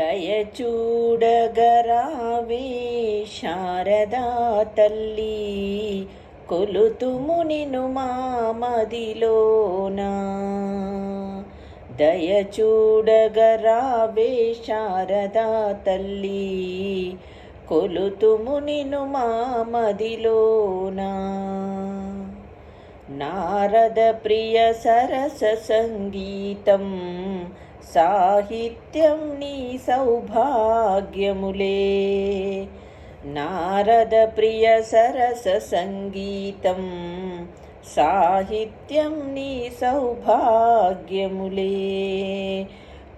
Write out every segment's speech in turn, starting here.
దయచూడగరావే శారదా తల్లి కొలుతుము నిను మామదిలోనా దయచూడగరావే శారదా తల్లి కొలుతుము నిను మామదిలోనా నారద ప్రియ సరస సంగీతం సాహిత్యం నీ సౌభాగ్యములే. నారద ప్రియ సరస సంగీతం సాహిత్యం నీ సౌభాగ్యములే.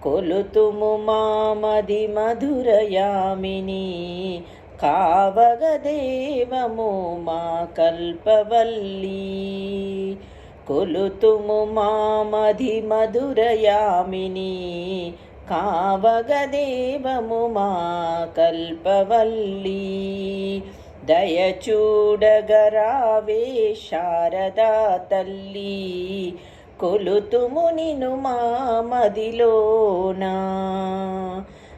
కొలుతుము మామది మధురయామిని కావగదేవము మా కల్పవల్లీ. కొలుతుము మామధి మధురయామిని కావగదేవము మా కల్పవల్లి. దయచూడగరావే శారదా తల్లి. కొలుతుము నిను మామదిలోనా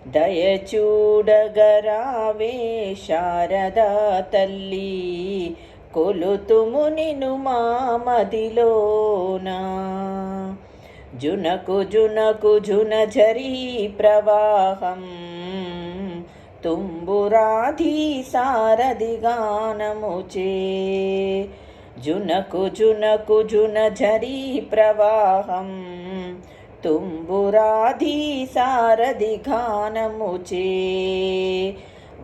దయచూడగరావే శారదా తల్లి. కొలుతుము నిను మామదిలోనా జునకు జునకు జున ఝరీ ప్రవాహం తుంబురాధి సారథి గానముచే జునకు జునకు జున ఝరీ ప్రవాహం తుంబురాధి సారథి గానముచే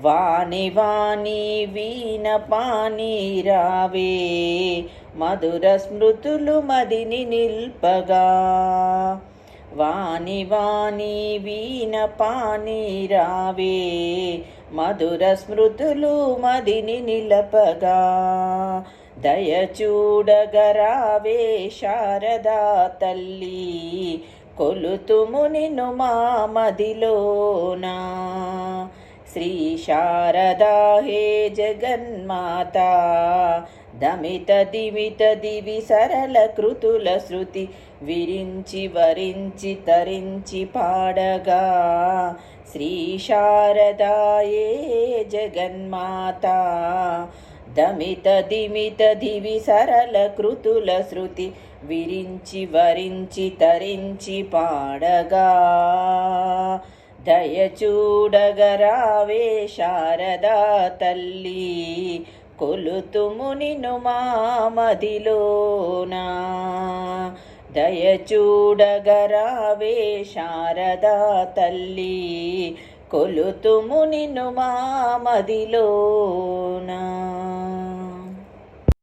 వాణి వాణి వీణ పాని రావే. మధుర స్మృతులు మదిని నిల్పగా. వాణి వాణి వీణ పాని రావే. మధుర స్మృతులు మదిని నిలపగా. దయచూడగరావే శారదా తల్లి. కొలుతుము నిన్ను మా మదిలోనా. శారదా హే జగన్మాత. దమిత దిమిత దివి సరళ కృతుల శృతి విరించి వరించి తరించి పాడగా. శ్రీ శారదాయే జగన్మాత. దమిత దయచూడగరావే శారదా తల్లి. కొలుతుము నిను మామదిలోనా దయచూడగరావే శారదా తల్లి. కొలుతుము నిను మామదిలోనా